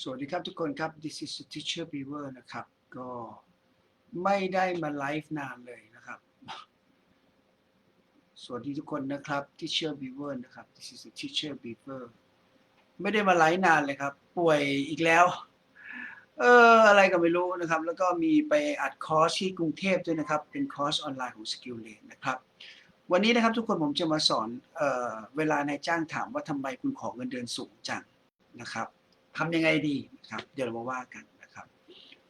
สวัสดีครับทุกคนครับ this is teacher beaver นะครับ ก็ไม่ได้มาไลฟ์นานเลยนะครับ สวัสดีทุกคนนะครับ teacher beaver นะครับ this is teacher beaver ไม่ได้มาไลฟ์นานเลยครับ ป่วยอีกแล้ว เอออะไรก็ไม่รู้นะครับ แล้วก็มีไปอัดคอร์สที่กรุงเทพด้วยนะครับ เป็นคอร์สออนไลน์ของ Skill l a n นะครับ วันนี้นะครับทุกคนผมจะมาสอนเออเวลานายจ้างถามว่าทำไมคุณขอเงินเดือนสูงจังนะครับ ทำยังไงดีนะครับ เดี๋ยวเรามาว่ากันนะครับ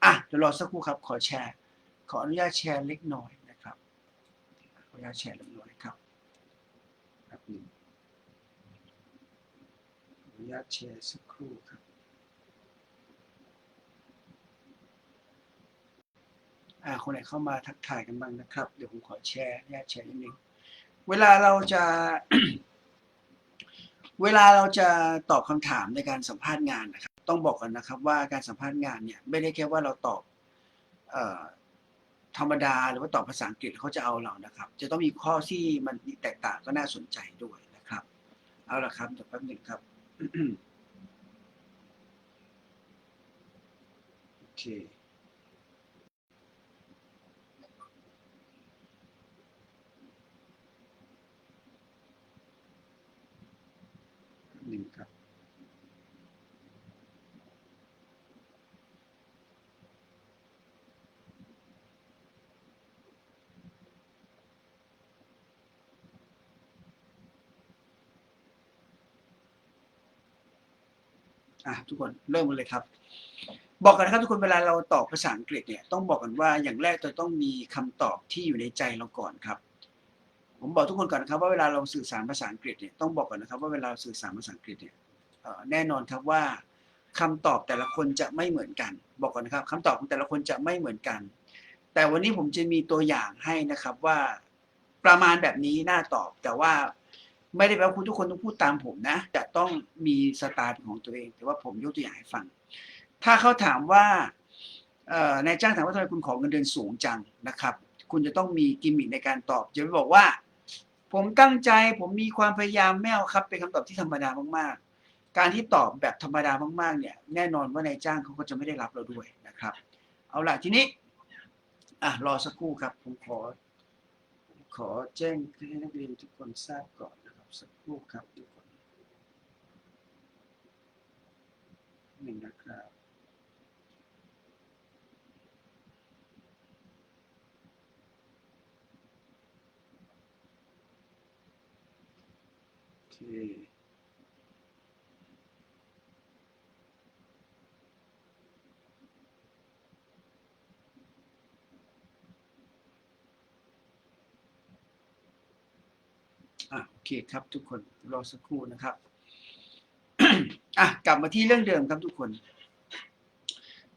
อะเดี๋ยวรอสักครู่ครับ ขอแชร์ ขออนุญาตแชร์เล็กน้อยนะครับ ขออนุญาตแชร์เล็กน้อยครับครับขออนุญาตแชร์สักครู่ครับอ่าคนไหนเข้ามาทักทายกันบ้างนะครับ เดี๋ยวผมขอแชร์อนุญาตแชร์นิดนึง เวลาเราจะ เวลาเราจะตอบคำถามในการสัมภาษณ์งานนะครับ ต้องบอกกันนะครับว่าการสัมภาษณ์งานเนี่ยไม่ได้แค่ว่าเราตอบออธรรมดาหรือว่าตอบภาษาอังกฤษเขาจะเอาเรานะครับ จะต้องมีข้อที่มันแตกต่างก็น่าสนใจด้วยนะครับ เอาละครับเดี๋ยวแป๊บหนึ่งครับโอเค อะทุกคนเริ่มกันเลยครับ บอกกันนะครับทุกคนเวลาเราตอบภาษาอังกฤษเนี่ยต้องบอกกันว่าอย่างแรกเราต้องมีคำตอบที่อยู่ในใจเราก่อนครับ ผมบอกทุกคนก่อนนะครับว่าเวลาเราสื่อสารภาษาอังกฤษเนี่ยต้องบอกก่อนนะครับว่าเวลาสื่อสารภาษาอังกฤษเนี่ยแน่นอนครับว่าคำตอบแต่ละคนจะไม่เหมือนกัน บอกก่อนนะครับคำตอบของแต่ละคนจะไม่เหมือนกัน แต่วันนี้ผมจะมีตัวอย่างให้นะครับว่าประมาณแบบนี้น่าตอบแต่ว่า ไม่ได้แปลว่าคุณทุกคนต้องพูดตามผมนะ จะต้องมีสไตล์เป็นของตัวเอง แต่ว่าผมยกตัวอย่างให้ฟัง ถ้าเขาถามว่านายจ้างถามว่าทำไมคุณขอเงินเดือนสูงจังนะครับ คุณจะต้องมีกิมมิคในการตอบอย่าไปบอกว่า ผมตั้งใจผมมีความพยายามไม่เอาครับ เป็นคำตอบที่ธรรมดามากๆ การที่ตอบแบบธรรมดามากๆ เนี่ยแน่นอนว่านายจ้างเขาก็จะไม่ได้รับเราด้วยนะครับ เอาล่ะทีนี้อะรอสักครู่ครับผมขอ ขอแจ้งให้นักเรียนทุกคนทราบก่อน สักครู่ครับทุกคนหนึ่งนะครับโอเค อะโอเคครับทุกคนรอสักครู่นะครับอะกลับมาที่เรื่องเดิมครับทุกคน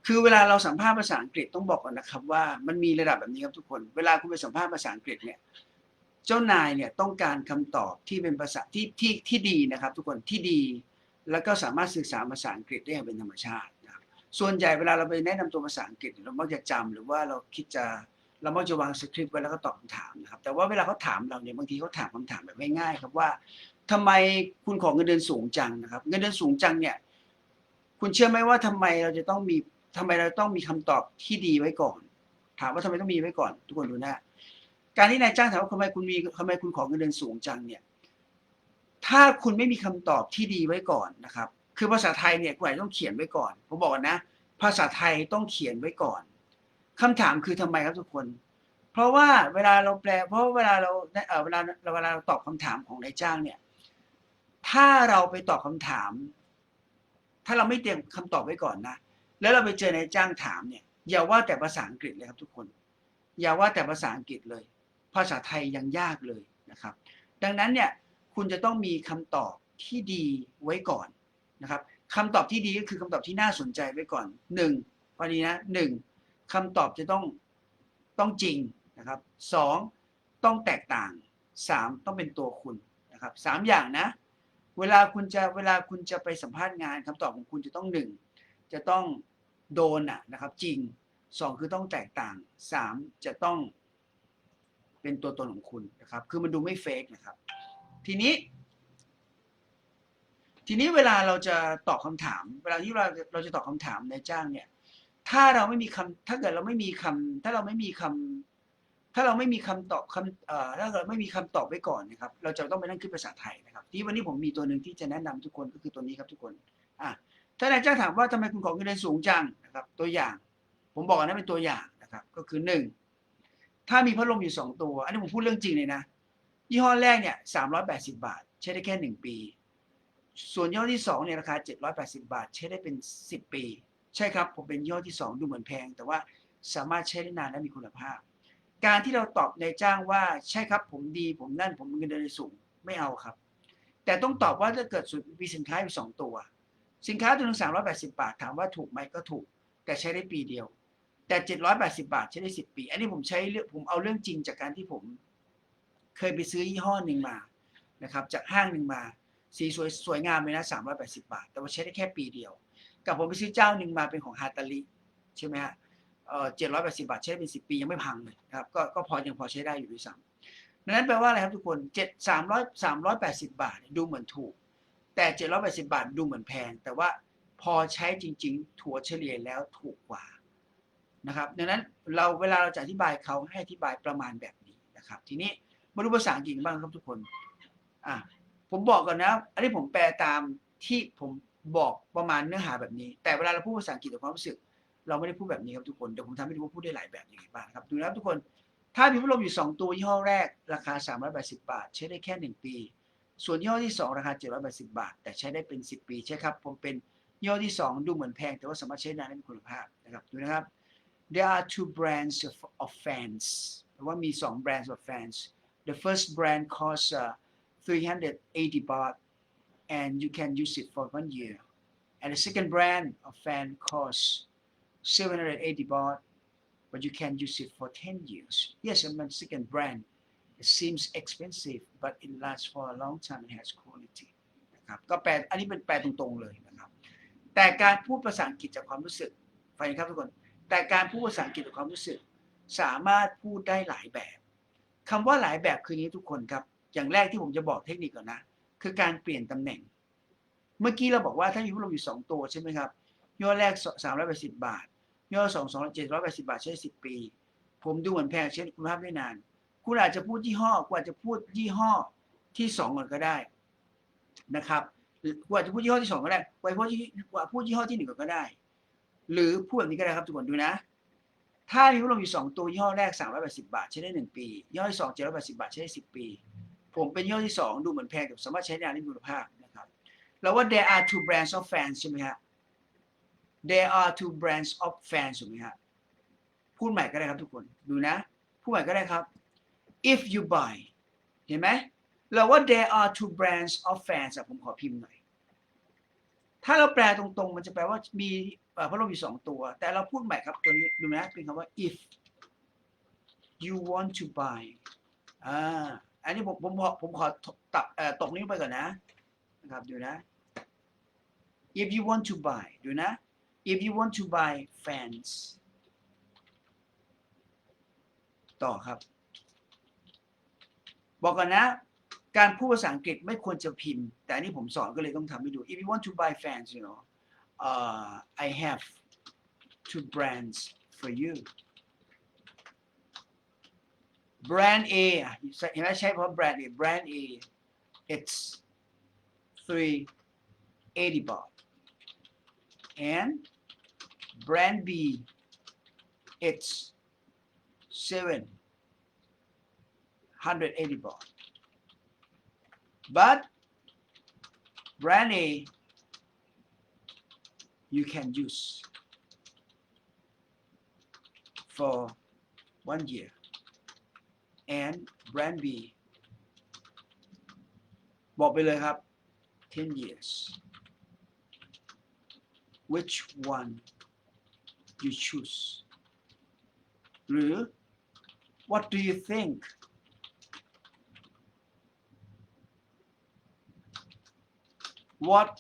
คือเวลาเราสัมภาษณ์ภาษาอังกฤษต้องบอกก่อนนะครับ ว่ามันมีระดับแบบนี้ครับทุกคน เวลาคุณไปสัมภาษณ์ภาษาอังกฤษเนี่ยเจ้านายเนี่ยต้องการคำตอบที่เป็นภาษาที่ที่ที่ดีนะครับ ทุกคนที่ดี แล้วก็สามารถสื่อสารภาษาอังกฤษได้อย่างเป็นธรรมชาตินะครับส่วนใหญ่เวลาเราไปแนะนำตัวภาษาอังกฤษเรามักจะจำหรือว่าเราคิดจะ เรามักจะวางสคริปต์ไว้แล้วก็ตอบคำถามนะครับ แต่ว่าเวลาเขาถามเราเนี่ยบางทีเขาถามคำถามแบบง่ายๆครับว่าทำไมคุณขอเงินเดือนสูงจังนะครับ เงินเดือนสูงจังเนี่ย คุณเชื่อไหมว่าทำไมเราจะต้องมีทำไมเราต้องมีคำตอบที่ดีไว้ก่อน ถามว่าทำไมต้องมีไว้ก่อน ทุกคนดูนะการที่นายจ้างถามว่าทำไมคุณมีทำไมคุณขอเงินเดือนสูงจังเนี่ย ถ้าคุณไม่มีคำตอบที่ดีไว้ก่อนนะครับ คือภาษาไทยเนี่ยคุณอาจจะต้องเขียนไว้ก่อนผมบอกนะ ภาษาไทยต้องเขียนไว้ก่อน คำถามคือทำไมครับทุกคน เพราะว่าเวลาเราแปล เพราะเวลาเราเออเวลาเวลาเราตอบคำถามของนายจ้างเนี่ย ถ้าเราไปตอบคำถาม ถ้าเราไม่เตรียมคำตอบไว้ก่อนนะ แล้วเราไปเจอนายจ้างถามเนี่ย อย่าว่าแต่ภาษาอังกฤษเลยครับทุกคน อย่าว่าแต่ภาษาอังกฤษเลย ภาษาไทยยังยากเลยนะครับ ดังนั้นเนี่ยคุณจะต้องมีคำตอบที่ดีไว้ก่อนนะครับคำตอบที่ดีก็คือคำตอบที่น่าสนใจไว้ก่อนหนึ่งวันนี้นะหนึ่ง คำตอบจะต้องต้องจริงนะครับสองต้องแตกต่างสามต้องเป็นตัวคุณนะครับสามอย่างนะ เวลาคุณจะเวลาคุณจะไปสัมภาษณ์งานคำตอบของคุณจะต้องหนึ่งจะต้องโดนอะนะครับจริงสองคือต้องแตกต่างสามจะต้องเป็นตัวตนของคุณนะครับ คือมันดูไม่เฟกนะครับ ทีนี้ ทีนี้เวลาเราจะตอบคำถาม เวลาที่เราเราจะตอบคำถามในจ้างเนี่ย ถ้าเราไม่มีคำถ้าเกิดเราไม่มีคำถ้าเราไม่มีคำถ้าเราไม่มีคำตอบคำเอ่อถ้าเราไม่มีคำตอบไว้ก่อนนะครับ เราจะต้องไปนั่งขึ้นภาษาไทยนะครับ ที่วันนี้ผมมีตัวหนึ่งที่จะแนะนำทุกคนก็คือตัวนี้ครับทุกคน อะถ้านายจ้างถามว่าทำไมคุณขอเงินเดือนสูงจังนะครับ ตัวอย่าง ผมบอกอันนั้เป็นตัวอย่างนะครับ ก็คือหนึ่งถ้ามีพัดลมอยู่สองตัว อันนี้ผมพูดเรื่องจริงเลยนะ ยี่ห้อแรกเนี่ยสามร้อยแปดสิบาท ใช้ได้แค่หนึ่งปี ส่วนยี่ห้อที่สองเนี่ยราคาเจ็ดร้อยแปดสิบาท ใช้ได้เป็นสิบปี ใช่ครับผมเป็นยี่ห้อที่สองดูเหมือนแพง แต่ว่าสามารถใช้ได้นานและมีคุณภาพ การที่เราตอบในจ้างว่าใช่ครับผมดี ผมนั่นผมเงินเดือนสูงไม่เอาครับ แต่ต้องตอบว่าถ้าเกิดสุดมีสินค้าอยู่สองตัว สินค้าตัวหนึ่งสามร้อยแปดสิบาทถามว่าถูกไหมก็ถูก แต่ใช้ได้ปีเดียว แต่เจ็ดร้อยแปดสิบาทใช้ได้สิบปี อันนี้ผมใช้เรื่องผมเอาเรื่องจริงจากการที่ผม เคยไปซื้อยี่ห้อหนึ่งมานะครับ จากห้างหนึ่งมา สีสวยสวยงามเลยนะสามร้อยแปดสิบาท แต่ว่าใช้ได้แค่ปีเดียว กับผมไปซื้อเจ้าหนึ่งมาเป็นของฮาตาลิใช่ไหมฮะเออเจ็ดร้อยแปดสิบาทใช้เป็นสิบปียังไม่พังเลยนะครับก็ก็พอยังพอใช้ได้อยู่ด้วยซ้ำดังนั้นแปลว่าอะไรครับทุกคนเจ็ดสามร้อยสามร้อยแปดสิบาทดูเหมือนถูก แต่เจ็ดร้อยแปดสิบาทดูเหมือนแพง แต่ว่าพอใช้จริง ๆ ถั่วเฉลี่ยแล้วถูกกว่านะครับดังนั้นเราเวลาเราจะอธิบายเขาให้อธิบายประมาณแบบนี้นะครับ ทีนี้มาดูภาษาอังกฤษบ้างครับทุกคนอะผมบอกก่อนนะ อันนี้ผมแปลตามที่ผม บอกประมาณเนื้อหาแบบนี้ แต่เวลาเราพูดภาษาอังกฤษกับความรู้สึก เราไม่ได้พูดแบบนี้ครับทุกคนเดี๋ยวผมทำให้ดูว่าพูดได้หลายแบบยังไงบ้างครับดูนะครับทุกคนถ้ามีพัดลมอยู่ 2 ตัวยี่ห้อแรก ราคา 380 บาท ใช้ได้แค่ 1 ปี ส่วนยี่ห้อที่ 2 ราคา 780 บาท แต่ใช้ได้เป็น 10 ปีใช่ครับผมเป็นยี่ห้อที่ 2 ดูเหมือนแพง แต่ว่าสามารถใช้นานและมีคุณภาพนะครับดูนะครับ there are two brands of, of fans แปลว่ามี2 brands of fans the first brand costs uh, 380 baht and you can use it for one year and the second brand of fan costs 780 baht but you can use it for 10 years yes and the second brand it seems expensive but it lasts for a long time and has quality นะครับก็แปลอันนี้เป็นแปลตรงๆเลยนะครับ แต่การพูดภาษาอังกฤษจากความรู้สึกฟังครับทุกคน แต่การพูดภาษาอังกฤษจากความรู้สึก สามารถพูดได้หลายแบบคำว่าหลายแบบคือนี้ทุกคนครับ อย่างแรกที่ผมจะบอกเทคนิคก่อนนะ คือการเปลี่ยนตำแหน่ง เมื่อกี้เราบอกว่าถ้ามีพัดลมอยู่สองตัวใช่ไหมครับย่อแรกสามร้อยแปดสิบบาท ย่อสองสองเจ็ดร้อยแปดสิบาทใช้สิบปี ผมดูเหมือนแพงเช่นคุณภาพได้นาน คุณอาจจะพูดยี่ห้อคุณอาจะพูดยี่ห้อที่สองก่อนก็ได้นะครับหรือคุณอาจะพูดยี่ห้อที่สองก็ได้ไว้พูดยี่าพูดยี่ห้อที่หนึ่งก่อนก็ได้ หรือพูดแบบนี้ก็ได้ครับทุกคนดูนะ ถ้ามีพัดลมอยู่สองตัวยี่ห้อแรกสามร้อยแปดสิบาทใช้ได้หนึ่งปี ย่อที่สองเจ็ดร้อยแปดสิบาทใช้ได้สิบปี ผมเป็นยี่ห้อที่สองดูเหมือนแพงแต่สามารถใช้ได้ในคุณภาพนะครับแล้วว่า there are two brands of fans ใช่ไหมฮะ there are two brands of fans ถูกไหมฮะพูดใหม่ก็ได้ครับทุกคนดูนะพูดใหม่ก็ได้ครับ if you buy เห็นไหมเราว่า there are two brands of fans ผมขอพิมพ์หน่อย ถ้าเราแปลตรงๆ มันจะแปลว่ามีเอ่อพัดลมอยู่สองตัว แต่เราพูดใหม่ครับตัวนี้ดูนะเป็นคำว่า if you want to buy อ่า อันนี้ผมผมขอผมขอตัเอ่อตกนี้วไปก่อนนะนะครับดูนะ if you want to buy ดูนะ if you want to buy fans ต่อครับ บอกก่อนนะ การพูดภาษาอังกฤษไม่ควรจะพิมพ์ แต่อันนี้ผมสอนก็เลยต้องทำให้ดู if you want to buy fans you know uh, I have two brands for you brand A อ่ะเห็นไหมใช้เพราะ brand A brand A it's 380 baht and brand B it's 780 baht but brand A you can use for one year and brand B บอกไปเลยครับ 10 years which one you choose หรือ what do you think what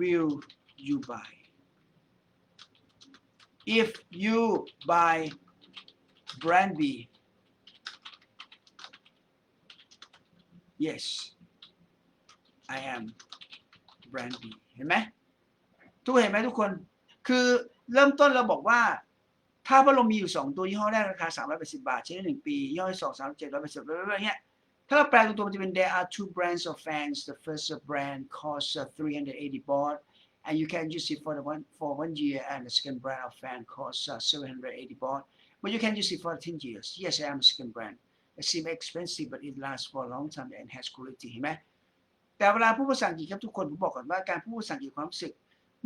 will you buy if you buy brand yes I am brand B เห็นไหมทุกเห็นไหมทุกคน คือเริ่มต้นเราบอกว่า ถ้าพัดลมมีอยู่ 2 ตัวยี่ห้อแรกราคา 380 บาท ใช้ได้หนึ่งปี ยี่ห้อที่สองสามเจ็ดร้อยแปดสิบอะไรเงี้ยถ้าเราแปลตัวมันจะเป็น there are two brands of fans the first brand costs 380 baht and you can use it for the one for one year and the second brand of fan costs 780 baht but you can use it for 10 years yes I am second brand it seems expensive but it lasts for a long time and has quality เห็นไหมแต่เวลาพูดภาษาอังกฤษครับทุกคนผมบอกก่อนว่าการพูดภาษาอังกฤษความรู้สึก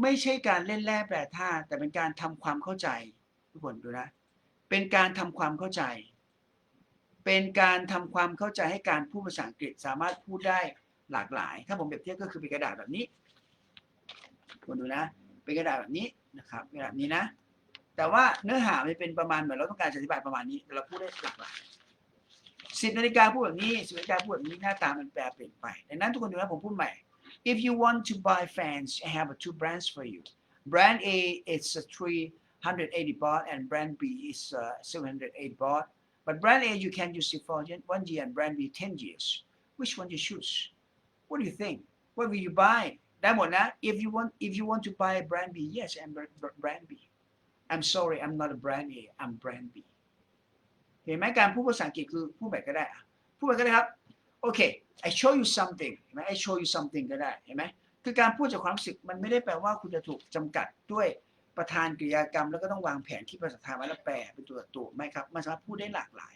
ไม่ใช่การเล่นแร่แปรธาตุแต่เป็นการทำความเข้าใจ ทุกคนดูนะ เป็นการทำความเข้าใจ เป็นการทำความเข้าใจให้การพูดภาษาอังกฤษสามารถพูดได้หลากหลาย ถ้าผมเปรียบเทียบก็คือเป็นกระดาษแบบนี้คุณดูนะ เป็นกระดาษแบบนี้นะครับกระดาษนี้นะ แต่ว่าเนื้อหามันเป็นประมาณเหมือนเราต้องการจะอธิบายประมาณนี้แต่เราพูดได้หลากหลาย สิบนาฬิกาพูดแบบนี้สิบนาฬิกาพูดแบบนี้หน้าตามันแปรเปลี่ยนไปดังนั้นทุกคนดูนะผมพูดใหม่ if you want to buy fans I have two brands for you brand A is a 380 baht and brand B is uh, 708 baht but brand A you can use it for one year and brand B 10 years which one you choose what do you think what will you buy ได้หมดนะ if you want if you want to buy brand B yes I'm br- br- brand B I'm sorry I'm not a brand A I'm brand B เห็นไหมการพูดภาษาอังกฤษคือพูดแบบก็ได้อะพูดแบบก็ได้ครับ โอเค I show you something เห็นไหม I show you something ก็ได้เห็นไหมคือการพูดจากความรู้สึกมันไม่ได้แปลว่าคุณจะถูกจำกัดด้วยประธานกริยากรรม แล้วก็ต้องวางแผนที่ภาษาไทยไว้แล้วแปลเป็นตัวตัวไม่ครับ มันสามารถพูดได้หลากหลาย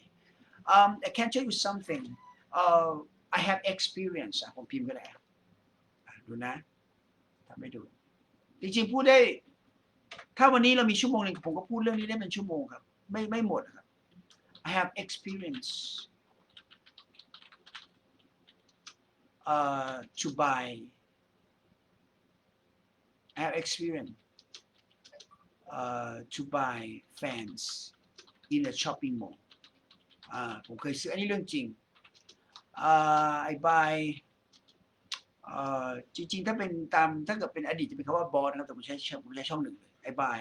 um, I can show you something uh, I have experience อะผมพิมพ์ก็ได้ดูนะทำให้ดู จริงๆพูดได้ ถ้าวันนี้เรามีชั่วโมงหนึ่งผมก็พูดเรื่องนี้ได้เป็นชั่วโมงครับ ไม่ไม่หมดครับ I have experience uh, to buy. I have experience uh, to buy fans in a shopping mall. อ่าผมเคยซื้ออันนี้เรื่องจริงอ่า I buy เอ่อจริงๆ ถ้าเป็นตามถ้าเกิดเป็นอดีตจะเป็นคำว่าบอสนะครับแต่ผมใช้ช่องผมใช้ช่องหนึ่งเลย I buy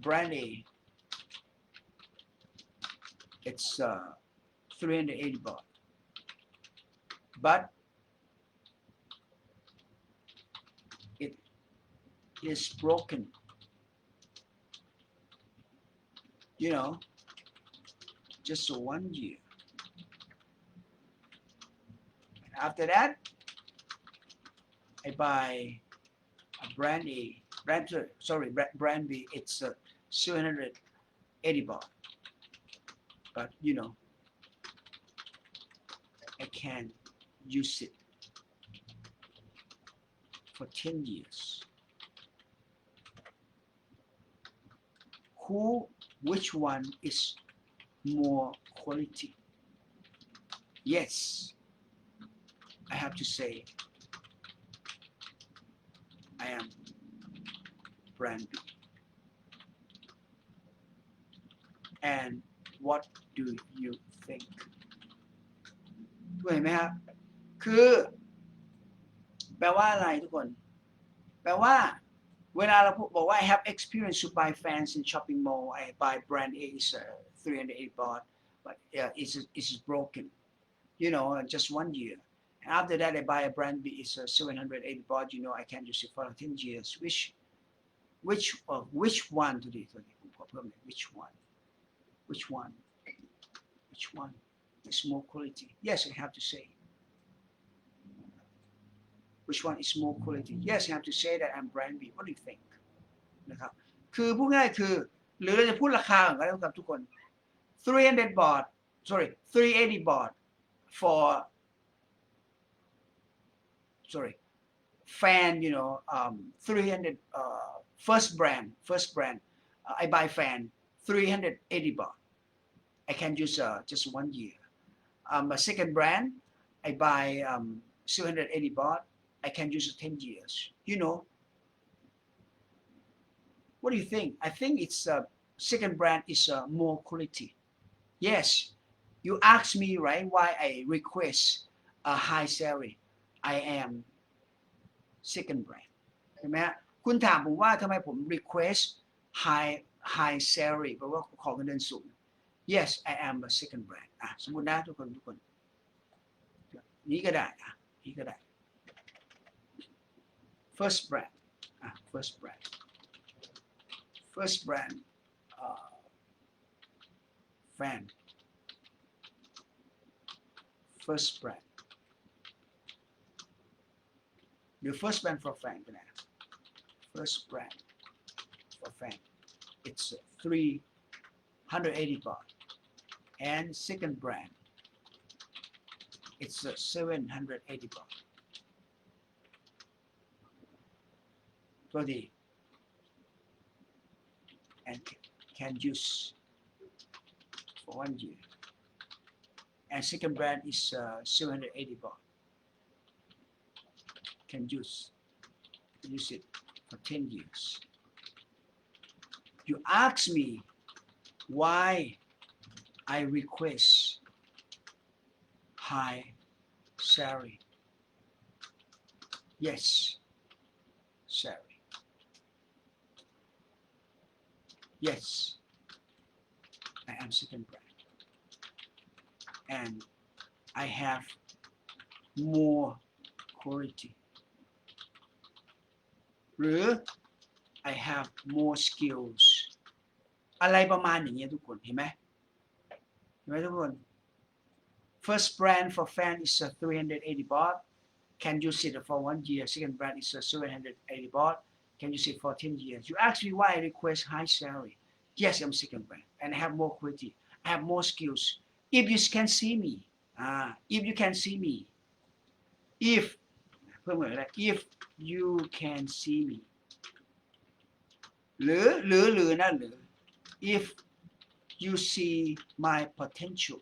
brand A it's uh, 380 baht. But it is broken. You know, just one year. After that, I buy a brand A, brand sorry, bra- brand B. It's uh, 780 baht. But you know, I can use it for 10 years. Who, which one is more quality? Yes, I have to say, I am brand B. And what do you think? ด้วยเห็นไหมครับ คือ แปลว่าอะไรทุกคน แปลว่า เวลาเราพูดบอกว่า I have experience to buy fans in shopping mall I buy brand A is uh, 308 baht but uh, it's, it's broken you know just one year and after that I buy a brand B is uh, 780 baht you know I can use it for 10 years which which uh, which one to this which one which one which one is more quality? Yes, I have to say. Which one is more quality? Yes, I have to say that I'm brand B. What do you think? นะครับ คือพูดง่ายคือ หรือเราจะพูดราคาของกันกับทุกคน 300 baht sorry 380 baht for sorry fan you know um 300 uh, first brand first brand uh, I buy fan 380 baht I can use uh, just one year um, a second brand, I buy um, 780 baht. I can use it 10 years. You know, what do you think? I think it's uh, second brand is uh, more quality. Yes, you ask me right why I request a high salary. I am second brand. เห็นไหมฮะ คุณถามผมว่าทำไมผม request high high salary แปลว่าขอเงินเดือนสูง yes I am a second brand อะสมมตินะทุกคนทุกคน นี้ก็ได้อะนี้ก็ได้ first brand อะ first brand first brand เอ่อ fan first brand หรือ first brand for fan ก็ได้ first brand for fan. It's 380 baht. And second brand, it's 780 baht. For the and can use for one year. And second brand is uh, 780 baht. Can use use it for 10 years. You ask me why I request high salary. Yes salary. Yes I am second brand and I have more quality หรือ I have more skills อะไรประมาณอย่างเงี้ยทุกคน เห็นไหมเห็นไหมทุกคน first brand for fan is a 380 baht can use it for one year second brand is a 780 baht can use it for 10 years you ask me why I request high salary yes I'm second brand and I have more quality I have more skills if you can see me ah if you can see me if เ พิ่มเหมือนอะไร if you can see me หรือหรือหรือนะหรือ if you see my potential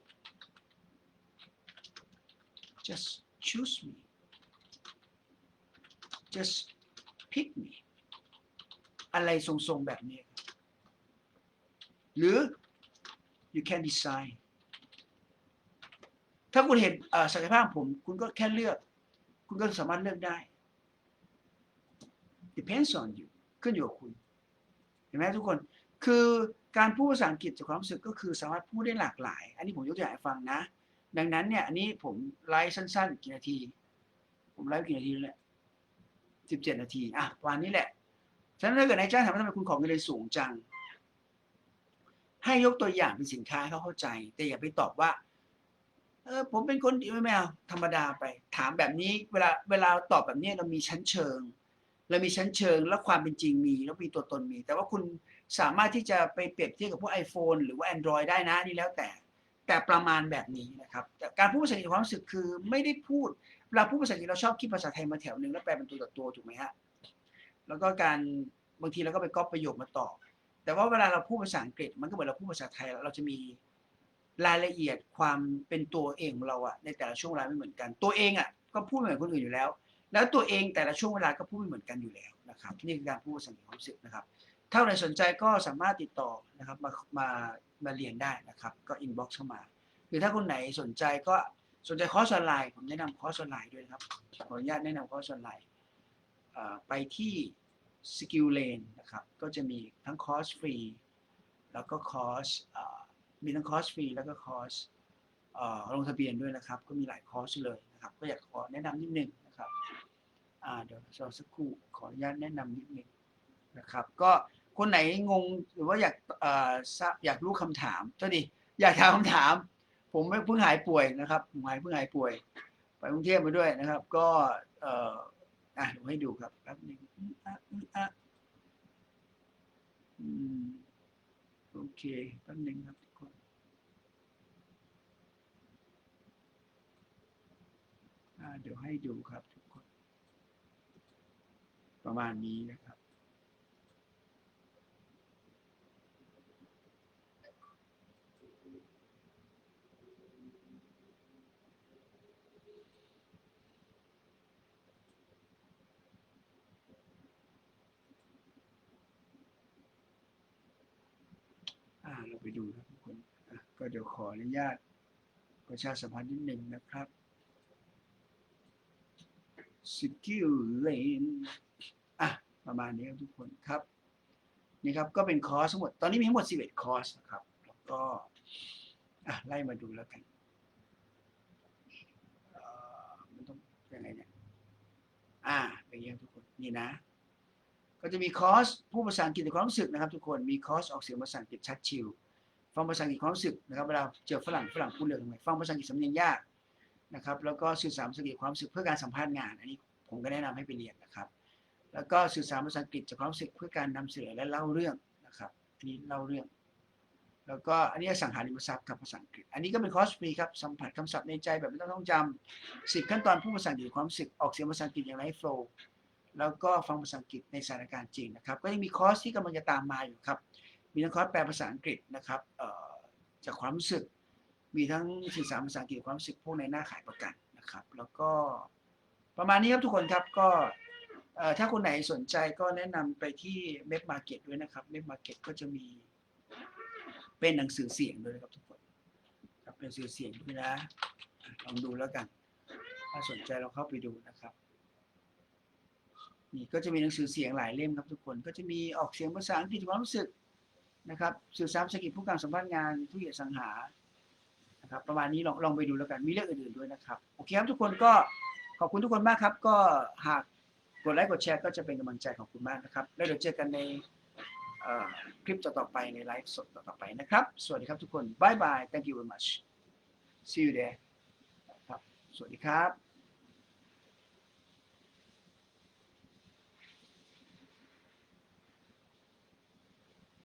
just choose me just pick me อะไรทรงๆแบบนี้ หรือ you can decide ถ้าคุณเห็นศักยภาพผม คุณก็แค่เลือก คุณก็สามารถเลือกได้ depends on you ขึ้นอยู่กับคุณ เห็นไหมทุกคน คือการพูดภาษาอังกฤษจากความรู้สึกก็คือสามารถพูดได้หลากหลาย อันนี้ผมยกตัวอย่างให้ฟังนะ ดังนั้นเนี่ย อันนี้ผมไลฟ์สั้นๆกี่นาที ผมไลฟ์กี่นาทีแล้วเนี่ยสิบเจ็ดนาที อะประมาณนี้แหละ ฉะนั้นถ้าเกิดนายจ้างถามว่าทำไมคุณของเงินเดือนสูงจัง ให้ยกตัวอย่างเป็นสินค้าให้เขาเข้าใจ แต่อย่าไปตอบว่า เออผมเป็นคนดีไม่เอาธรรมดาไป ถามแบบนี้เวลาเวลาตอบแบบนี้เรามีชั้นเชิง เรามีชั้นเชิงและความเป็นจริงมีแล้วมีตัวตนมี แต่ว่าคุณสามารถที่จะไปเปรียบเทียบกับพวก iPhone หรือว่า Android ได้นะนี่แล้วแต่ แต่ประมาณแบบนี้นะครับแต่การพูดภาษาอังกฤษความรู้สึกคือไม่ได้พูดเวลาพูดภาษาอังกฤษเราชอบคิดภาษาไทยมาแถวหนึ่งแล้วแปลเป็นตัวต่อตัวถูกไหมฮะแล้วก็การบางทีเราก็ไปก๊อปประโยคมาต่อแต่ว่าเวลาเราพูดภาษาอังกฤษมันก็เหมือนเราพูดภาษาไทยเราจะมี รายละเอียดความเป็นตัวเองของเราอะในแต่ละช่วงเวลาไม่เหมือนกัน ตัวเองอะก็พูดไม่เหมือนคนอื่นอยู่แล้ว แล้วตัวเองแต่ละช่วงเวลาก็พูดไม่เหมือนกันอยู่แล้วนะครับนี่คือการพูดภาษาอังเกฤษความรู้สึกนะครับ ถ้าใครสนใจก็สามารถติดต่อนะครับมามามาเรียนได้นะครับ ก็อินบ็อกซ์เข้ามา หรือถ้าคนไหนสนใจก็สนใจคอร์สออนไลน์ผมแนะนำคอร์สออนไลน์ด้วยนะครับขออนุญาตแนะนำคอร์สออนไลน์ไปที่ Skill Lane นะครับก็จะมีทั้งคอร์สฟรีแล้วก็คอร์สอ มีทั้งคอร์สฟรีแล้วก็คอร์สลงทะเบียนด้วยนะครับ ก็มีหลายคอร์สเลยนะครับ ก็อยากขอแนะนำนิดนึงนะครับเดี๋ยวรอสักครู่ขออนุญาตแนะนำนิดนึงนะครับ ก็คนไหนงงหรือว่าอยากเอ่อทราบอยากรู้คำถามเท่าดีอยากถามคำถาม ผมเพิ่งหายป่วยนะครับผมหายเพิ่งหายป่วย ไปกรุงเทพมาด้วยนะครับ ก็เอ่ออะเดี๋ยวให้ดูครับแป๊บหนึงอืมอะอะอืมโอเคแป๊บหนึงครับทุกคนอะ เดี๋ยวให้ดูครับทุกคน ประมาณนี้นะครับ อ่าเราไปดูนะทุกคน ก็เดี๋ยวขออนุญาตประชาสัมพันธ์นิดหนึ่งนะครับ Skill Lane อะประมาณนี้ครับทุกคนครับนี่ครับก็เป็นคอร์สทั้งหมด ตอนนี้มีทั้งหมด 11 คอร์สนะครับ แล้วก็อะไล่มาดูแล้วกันเอ่อมันต้องยังไงเนี่ยนี่นะ ก็จะมีคอร์สผู้ภาษาอังกฤษในความรู้สึกนะครับ ทุกคนมีคอร์สออกเสียงภาษาอังกฤษชัดชิวฟังภาษาอังกฤษความรู้สึกนะครับเวลาเจอฝรั่งฝรั่งพูดเรื่องอะไรฟังภาษาอังกฤษสำเนียงยาก นะครับแล้วก็สื่อสารภาษาอังกฤษความรู้สึกเพื่อการสัมภาษณ์งาน อันนี้ผมก็แนะนำให้ไปเรียนนะครับ แล้วก็สื่อสารภาษาอังกฤษจากความรู้สึกเพื่อการนำเสนอและเล่าเรื่องนะครับอันนี้เล่าเรื่อง แล้วก็อันนี้สังหาริมทรัพย์กับภาษาอังกฤษ อันนี้ก็เป็นคอร์สฟรีครับสัมผัสคำศัพท์ในใจแบบไม่ต้องท่องจำสิบขั้นตอนพูดภาษาอังกฤษความรู้สึกออกเสียงภาษาอังกฤษอย่างไรโฟล์แล้วก็ฟังภาษาอังกฤษในสถานการณ์จริงนะครับก็ยังมีคอร์สที่กำลังจะตามมาอยู่ครับมีทั้งคอร์สแปลภาษาอังกฤษนะครับจากความรู้สึก มีทั้งสื่อสารภาษาอังกฤษความรู้สึกพวกในหน้าขายประกันนะครับ แล้วก็ประมาณนี้ครับทุกคนครับก็ถ้าคนไหนสนใจก็แนะนำไปที่เว็บมาร์เก็ตด้วยนะครับเว็บมาร์เก็ตก็จะมี เป็นหนังสือเสียงด้วยนะครับทุกคนครับเป็นหนังสือเสียงด้วยนะอะลองดูแล้วกัน ถ้าสนใจเราเข้าไปดูนะครับนี่ก็จะมีหนังสือเสียงหลายเล่มครับทุกคน ก็จะมีออกเสียงภาษาอังกฤษความรู้สึกนะครับสื่อสารภาษาอังกฤษผู้การสัมภาษณ์งานผู้เหยียดสังหา นะครับประมาณนี้ลองลองไปดูแล้วกันมีเรื่องอื่นๆด้วยนะครับโอเคครับทุกคนก็ขอบคุณทุกคนมากครับ ก็หากกดไลค์กดแชร์ก็จะเป็นกำลังใจของคุณมากนะครับ แล้วเดี๋ยวเจอกันในคลิปต่อๆไปในไลฟ์สดต่อๆไปนะครับ สวัสดีครับทุกคนบายบาย thank you very much see you there ครับสวัสดีครับ